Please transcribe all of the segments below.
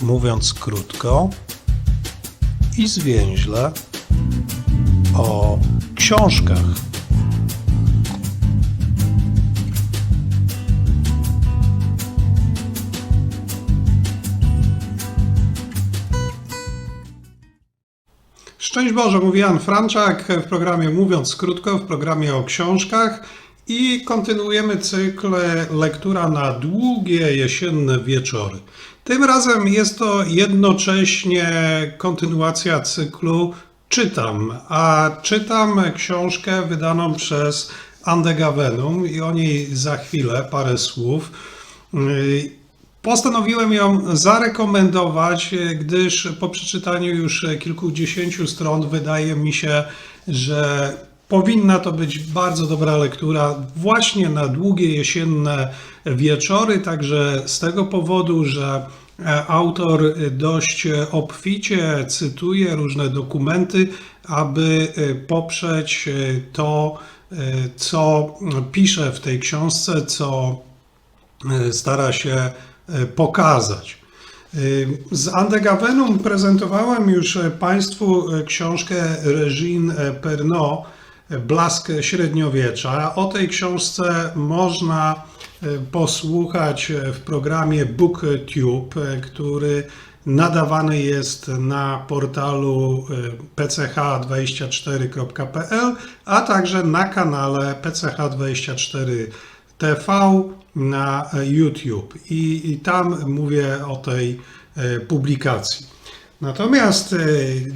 mówiąc krótko i zwięźle, o książkach. Szczęść Boże, mówi Jan Franczak w programie Mówiąc Krótko, w programie o książkach i kontynuujemy cykl lektura na długie jesienne wieczory. Tym razem jest to jednocześnie kontynuacja cyklu Czytam, a czytam książkę wydaną przez Andę Gawenum i o niej za chwilę parę słów. Postanowiłem ją zarekomendować, gdyż po przeczytaniu już kilkudziesięciu stron wydaje mi się, że powinna to być bardzo dobra lektura właśnie na długie jesienne wieczory, także z tego powodu, że autor dość obficie cytuje różne dokumenty, aby poprzeć to, co pisze w tej książce, co stara się pokazać. Z Andegawenum prezentowałem już Państwu książkę Regine Pernod, Blask Średniowiecza. O tej książce można posłuchać w programie BookTube, który nadawany jest na portalu pch24.pl, a także na kanale pch24 TV na YouTube i, i tam mówię o tej e, publikacji. Natomiast e,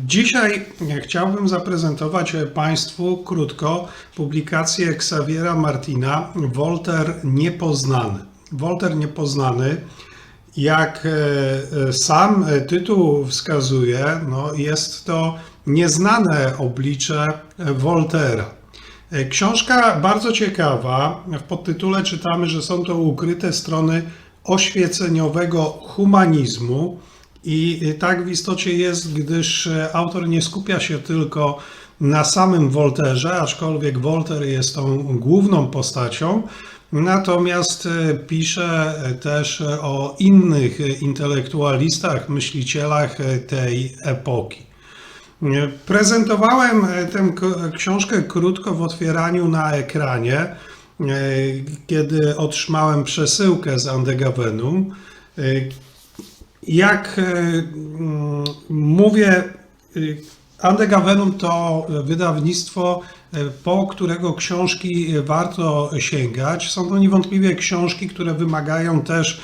dzisiaj chciałbym zaprezentować Państwu krótko publikację Xaviera Martina Wolter Niepoznany. Wolter Niepoznany, jak e, sam tytuł wskazuje, no jest to nieznane oblicze Woltera. Książka bardzo ciekawa. W podtytule czytamy, że są to ukryte strony oświeceniowego humanizmu. I tak w istocie jest, gdyż autor nie skupia się tylko na samym Wolterze, aczkolwiek Wolter jest tą główną postacią, natomiast pisze też o innych intelektualistach, myślicielach tej epoki. Prezentowałem tę książkę krótko w otwieraniu na ekranie, kiedy otrzymałem przesyłkę z Andegawenum. Jak mówię, Andegawenum to wydawnictwo, po którego książki warto sięgać. Są to niewątpliwie książki, które wymagają też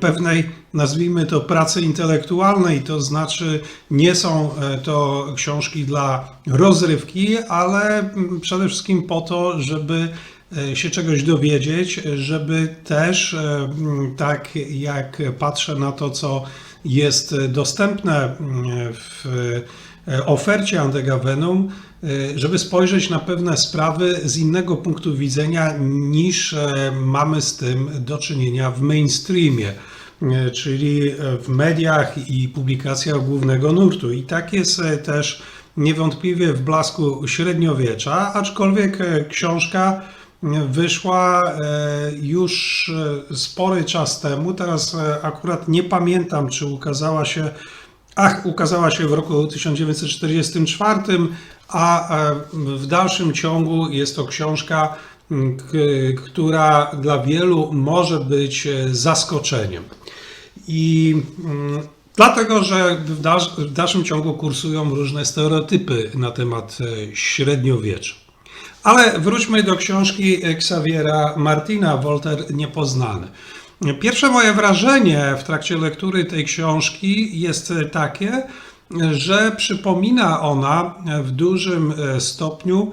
pewnej, nazwijmy to, pracy intelektualnej, to znaczy nie są to książki dla rozrywki, ale przede wszystkim po to, żeby się czegoś dowiedzieć, żeby też, tak jak patrzę na to, co jest dostępne w ofercie Andegawenum, żeby spojrzeć na pewne sprawy z innego punktu widzenia niż mamy z tym do czynienia w mainstreamie, czyli w mediach i publikacjach głównego nurtu. I tak jest też niewątpliwie w blasku średniowiecza, aczkolwiek książka wyszła już spory czas temu. Teraz akurat nie pamiętam, czy ukazała się Ach, ukazała się w roku 1944, a w dalszym ciągu jest to książka, która dla wielu może być zaskoczeniem. I dlatego, że w dalszym ciągu kursują różne stereotypy na temat średniowiecza. Ale wróćmy do książki Xaviera Martina, Wolter Niepoznany. Pierwsze moje wrażenie w trakcie lektury tej książki jest takie, że przypomina ona w dużym stopniu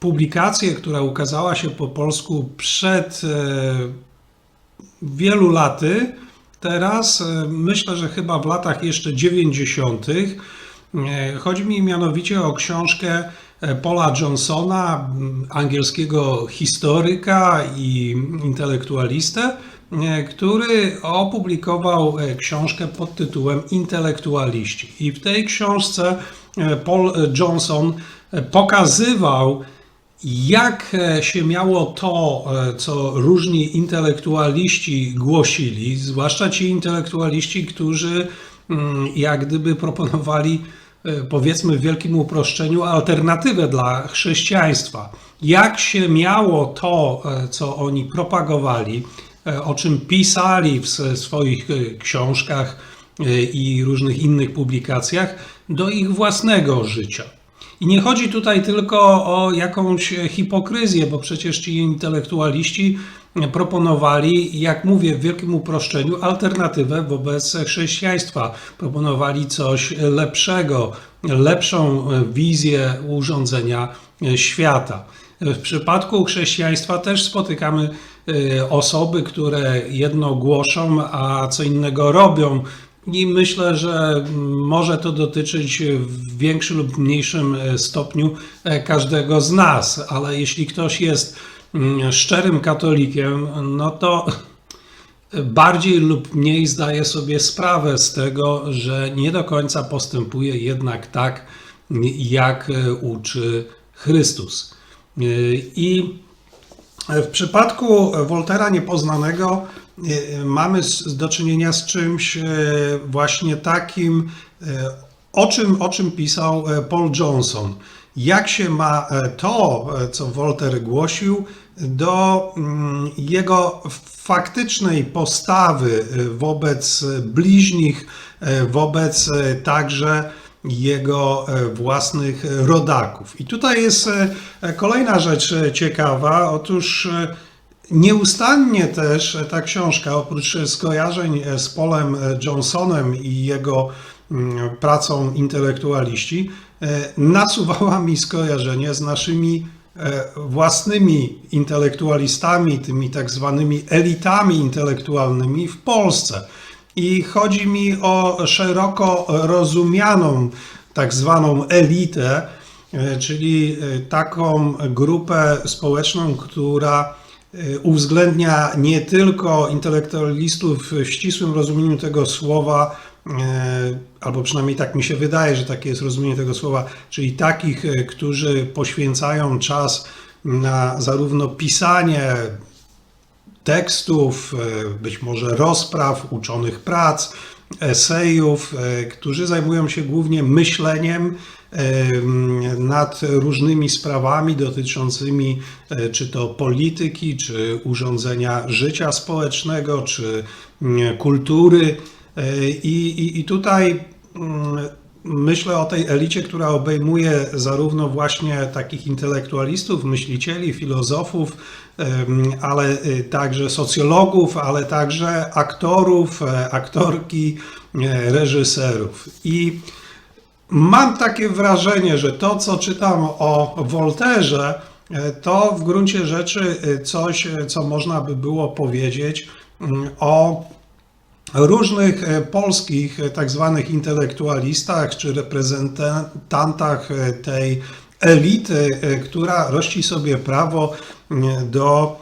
publikację, która ukazała się po polsku przed wielu laty. Teraz myślę, że chyba w latach jeszcze 90. Chodzi mi mianowicie o książkę Paula Johnsona, angielskiego historyka i intelektualistę, który opublikował książkę pod tytułem Intelektualiści. I w tej książce Paul Johnson pokazywał, Jak e, się miało to, e, co różni intelektualiści głosili, zwłaszcza ci intelektualiści, którzy mm, jak gdyby proponowali, e, powiedzmy w wielkim uproszczeniu, alternatywę dla chrześcijaństwa. Jak się miało to, e, co oni propagowali, e, o czym pisali w swoich e, książkach e, i różnych innych publikacjach, do ich własnego życia. I nie chodzi tutaj tylko o jakąś hipokryzję, bo przecież ci intelektualiści proponowali, jak mówię w wielkim uproszczeniu, alternatywę wobec chrześcijaństwa. Proponowali coś lepszego, lepszą wizję urządzenia świata. W przypadku chrześcijaństwa też spotykamy e, osoby, które jedno głoszą, a co innego robią. I myślę, że mm, może to dotyczyć w większym lub mniejszym e, stopniu e, każdego z nas, ale jeśli ktoś jest szczerym katolikiem, no to bardziej lub mniej zdaje sobie sprawę z tego, że nie do końca postępuje jednak tak, jak e, uczy Chrystus. E, I w przypadku Woltera Niepoznanego e, mamy do czynienia z czymś właśnie takim, o czym, o czym pisał Paul Johnson. Jak się ma e, to, e, co Wolter głosił, do mm, jego faktycznej postawy e, wobec bliźnich, wobec także jego własnych rodaków. I tutaj jest kolejna rzecz ciekawa. Otóż nieustannie też ta książka, oprócz skojarzeń z Polem Johnsonem i jego pracą intelektualiści, e, nasuwała mi skojarzenie z naszymi e, własnymi intelektualistami, tymi tak zwanymi elitami intelektualnymi w Polsce. I chodzi mi o szeroko rozumianą tak zwaną elitę, e, czyli taką grupę społeczną, która uwzględnia nie tylko intelektualistów w ścisłym rozumieniu tego słowa, albo przynajmniej tak mi się wydaje, że takie jest rozumienie tego słowa, czyli takich, e, którzy poświęcają czas na zarówno pisanie tekstów, e, być może rozpraw, uczonych prac, esejów, e, którzy zajmują się głównie myśleniem e, nad różnymi sprawami dotyczącymi e, czy to polityki, czy urządzenia życia społecznego, czy kultury. I, i, i tutaj mm, myślę o tej elicie, która obejmuje zarówno właśnie takich intelektualistów, myślicieli, filozofów, ale y, także socjologów, ale także aktorów, e, aktorki, e, reżyserów. I Mam takie wrażenie, że to, co czytam o Wolterze, e, to w gruncie rzeczy coś, co można by było powiedzieć mm, o różnych e, polskich e, tak zwanych intelektualistach czy reprezentantach e, tej elity, która rości sobie prawo do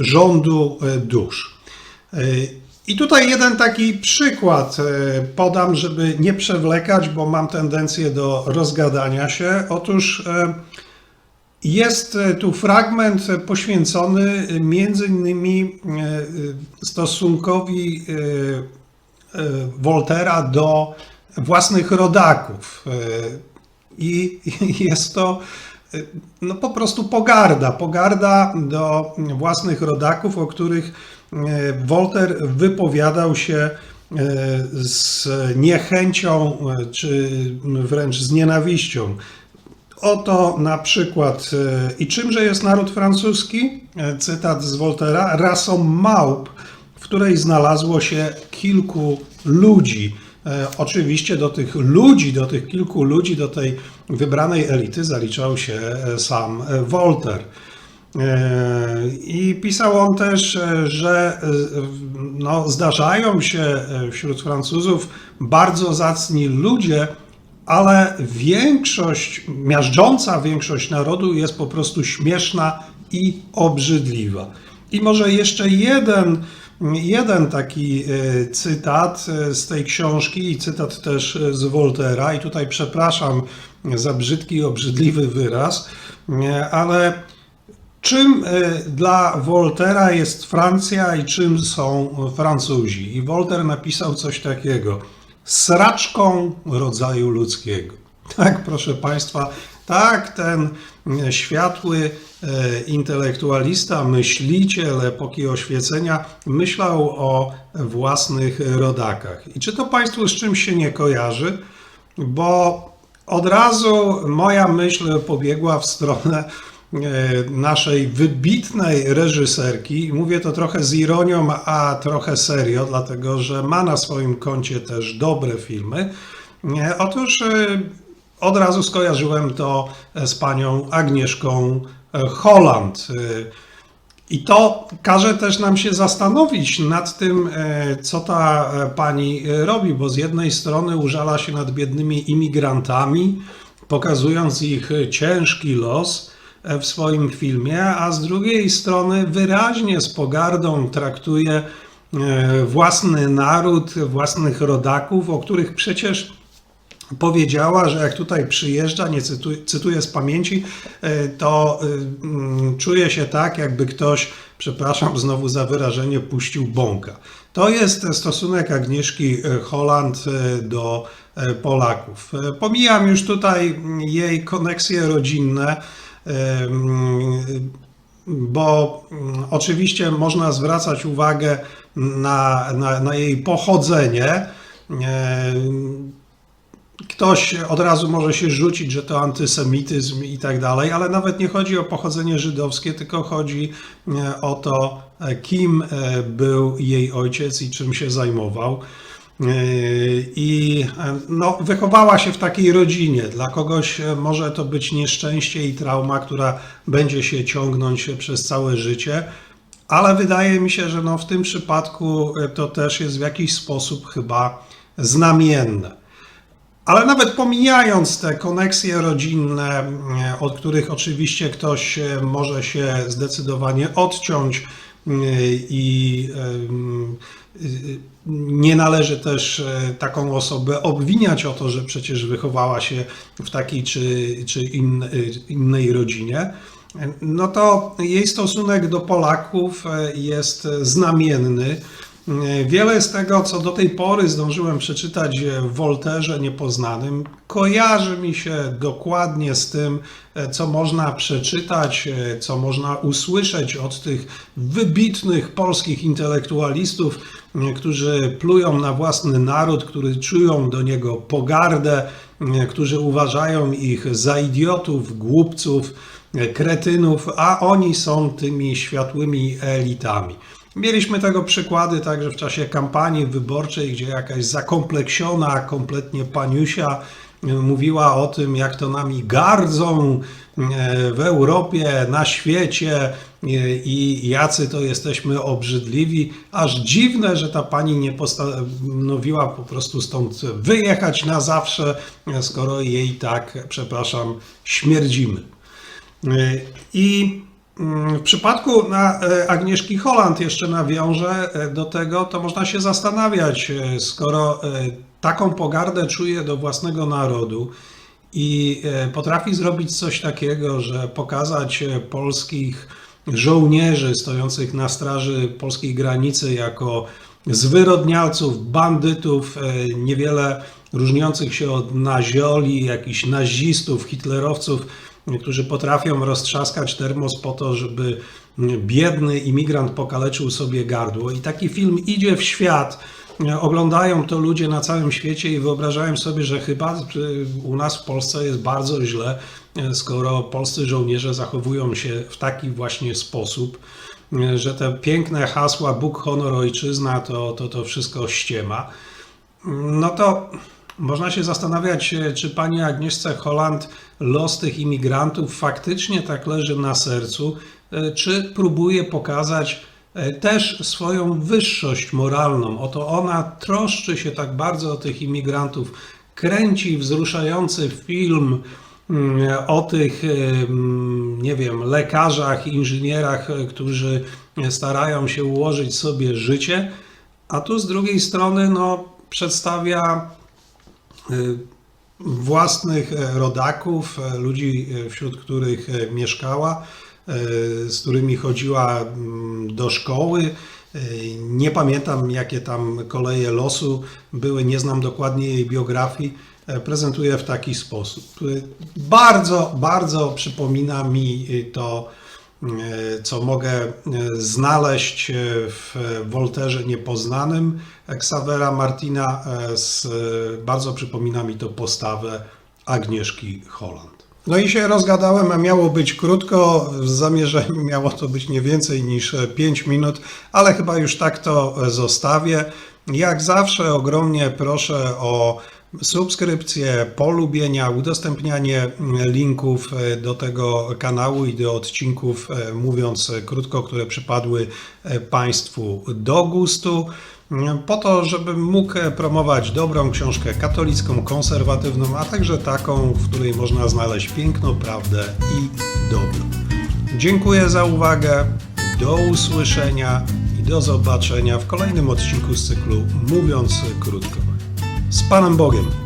rządu dusz. I tutaj jeden taki przykład podam, żeby nie przewlekać, bo mam tendencję do rozgadania się. Otóż jest e, tu fragment poświęcony e, między innymi e, stosunkowi Woltera do własnych rodaków. I jest to no, po prostu pogarda. Pogarda do własnych rodaków, o których Wolter wypowiadał się z niechęcią, czy wręcz z nienawiścią. Oto na przykład, e, i czymże jest naród francuski? E, Cytat z Voltera. Rasą małp, w której znalazło się kilku ludzi. E, Oczywiście do tych ludzi, do tych kilku ludzi, do tej wybranej elity zaliczał się sam. E, I pisał on też, że no, zdarzają się wśród Francuzów bardzo zacni ludzie, ale większość, miażdżąca większość narodu jest po prostu śmieszna i obrzydliwa. I może jeszcze jeden, jeden taki e, cytat e, z tej książki i cytat też e, z Voltera. I tutaj przepraszam za brzydki obrzydliwy wyraz. Ale czym dla Woltera jest Francja i czym są Francuzi? I Wolter napisał coś takiego: sraczką rodzaju ludzkiego. Tak, proszę Państwa, tak ten e, światły e, intelektualista, myśliciel epoki oświecenia myślał o własnych rodakach. I czy to Państwu z czymś się nie kojarzy? Bo od razu moja myśl pobiegła w stronę naszej wybitnej reżyserki. Mówię to trochę z ironią, a trochę serio, dlatego że ma na swoim koncie też dobre filmy. Nie, Otóż e, od razu skojarzyłem to z panią Agnieszką e, Holland. E, I to każe też nam się zastanowić nad tym, e, co ta e, pani e, robi, bo z jednej strony użala się nad biednymi imigrantami, pokazując ich e, ciężki los e, w swoim filmie, a z drugiej strony wyraźnie z pogardą traktuje e, własny naród, własnych rodaków, o których przecież powiedziała, że jak tutaj przyjeżdża, nie cytuję, cytuję z pamięci, e, to mm, czuje się tak, jakby ktoś, przepraszam znowu za wyrażenie, puścił bąka. To jest stosunek Agnieszki Holland e, do e, Polaków. E, Pomijam już tutaj jej koneksje rodzinne, e, bo mm, oczywiście można zwracać uwagę na, na, na jej pochodzenie. Ktoś od razu może się rzucić, że to antysemityzm i tak dalej, ale nawet nie chodzi o pochodzenie żydowskie, tylko chodzi e, o to, e, kim e, był jej ojciec i czym się zajmował. E, I e, no, wychowała się w takiej rodzinie. Dla kogoś e, może to być nieszczęście i trauma, która będzie się ciągnąć przez całe życie, ale wydaje mi się, że no, w tym przypadku e, to też jest w jakiś sposób chyba znamienne. Ale nawet pomijając te koneksje rodzinne, e, od których oczywiście ktoś e, może się zdecydowanie odciąć e, i nie należy też e, taką osobę obwiniać o to, że przecież wychowała się w takiej czy, czy y, innej rodzinie, no to jej stosunek do Polaków e, jest znamienny. Wiele z tego, co do tej pory zdążyłem przeczytać w Wolterze Niepoznanym, kojarzy mi się dokładnie z tym, e, co można przeczytać, e, co można usłyszeć od tych wybitnych polskich intelektualistów, e, którzy plują na własny naród, którzy czują do niego pogardę, e, którzy uważają ich za idiotów, głupców, e, kretynów, a oni są tymi światłymi elitami. Mieliśmy tego przykłady także w czasie kampanii wyborczej, gdzie jakaś zakompleksiona kompletnie paniusia e, mówiła o tym, jak to nami gardzą e, w Europie, na świecie e, i jacy to jesteśmy obrzydliwi. Aż dziwne, że ta pani nie postanowiła po prostu stąd wyjechać na zawsze, skoro jej tak, przepraszam, śmierdzimy. I w przypadku na e, Agnieszki Holland jeszcze nawiążę e, do tego, to można się zastanawiać, e, skoro taką pogardę czuje do własnego narodu i potrafi zrobić coś takiego, że pokazać polskich żołnierzy stojących na straży polskiej granicy jako zwyrodnialców, bandytów, niewiele różniących się od nazioli, jakichś nazistów, hitlerowców, którzy potrafią roztrzaskać termos po to, żeby biedny imigrant pokaleczył sobie gardło. I taki film idzie w świat. Oglądają to ludzie na całym świecie i wyobrażają sobie, że chyba u nas w Polsce jest bardzo źle, skoro polscy żołnierze zachowują się w taki właśnie sposób, że te piękne hasła Bóg, honor, ojczyzna to, to, to wszystko ściema. No to można się zastanawiać, e, czy pani Agnieszce Holland los tych imigrantów faktycznie tak leży na sercu, e, czy próbuje pokazać e, też swoją wyższość moralną. Oto ona troszczy się tak bardzo o tych imigrantów, kręci wzruszający film mm, o tych, mm, nie wiem, lekarzach, inżynierach, którzy starają się ułożyć sobie życie, a tu z drugiej strony no, przedstawia własnych e, rodaków, e, ludzi, e, wśród których mieszkała, z którymi chodziła mm, do szkoły. Nie pamiętam, jakie tam koleje losu były, nie znam dokładnie jej biografii. E, Prezentuję w taki sposób. Bardzo, bardzo przypomina mi to, e, co mogę e, znaleźć e, w Wolterze Niepoznanym Xavera Martina. e, Z, bardzo przypomina mi to postawę Agnieszki Holland. No i się rozgadałem, a miało być krótko. W zamierzeniu miało to być nie więcej niż 5 minut, ale chyba już tak to zostawię. Jak zawsze ogromnie proszę o subskrypcję, polubienia, udostępnianie linków e, do tego kanału i do odcinków, e, mówiąc krótko, które przypadły e, Państwu do gustu po to, żebym mógł promować dobrą książkę katolicką, konserwatywną, a także taką, w której można znaleźć piękno, prawdę i dobro. Dziękuję za uwagę, do usłyszenia i do zobaczenia w kolejnym odcinku z cyklu Mówiąc Krótko. Z Panem Bogiem.